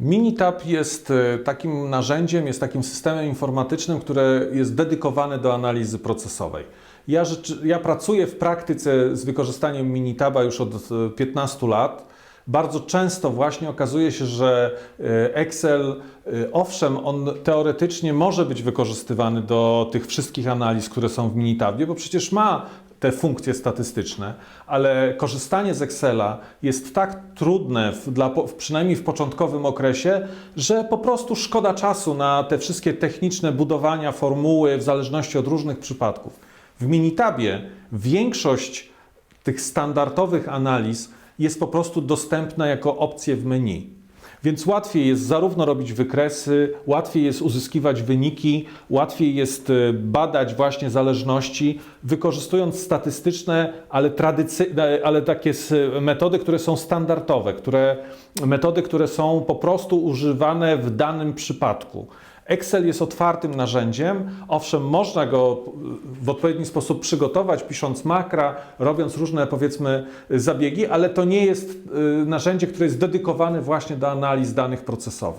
Minitab jest e, takim narzędziem, jest takim systemem informatycznym, które jest dedykowane do analizy procesowej. Ja, ja pracuję w praktyce z wykorzystaniem Minitaba już od e, 15 lat. Bardzo często właśnie okazuje się, że e, Excel, e, owszem, on teoretycznie może być wykorzystywany do tych wszystkich analiz, które są w Minitabie, bo przecież ma te funkcje statystyczne, ale korzystanie z Excela jest tak trudne, w, dla, przynajmniej w początkowym okresie, że po prostu szkoda czasu na te wszystkie techniczne budowania formuły w zależności od różnych przypadków. W Minitabie większość tych standardowych analiz jest po prostu dostępna jako opcje w menu. Więc łatwiej jest zarówno robić wykresy, łatwiej jest uzyskiwać wyniki, łatwiej jest e, badać właśnie zależności, wykorzystując statystyczne, ale, ale takie metody, które są standardowe, które, metody, które są po prostu używane w danym przypadku. Excel jest otwartym narzędziem. Owszem, można go w odpowiedni sposób przygotować, pisząc makra, robiąc różne, powiedzmy, zabiegi, ale to nie jest y, narzędzie, które jest dedykowane właśnie do analiz danych procesowych.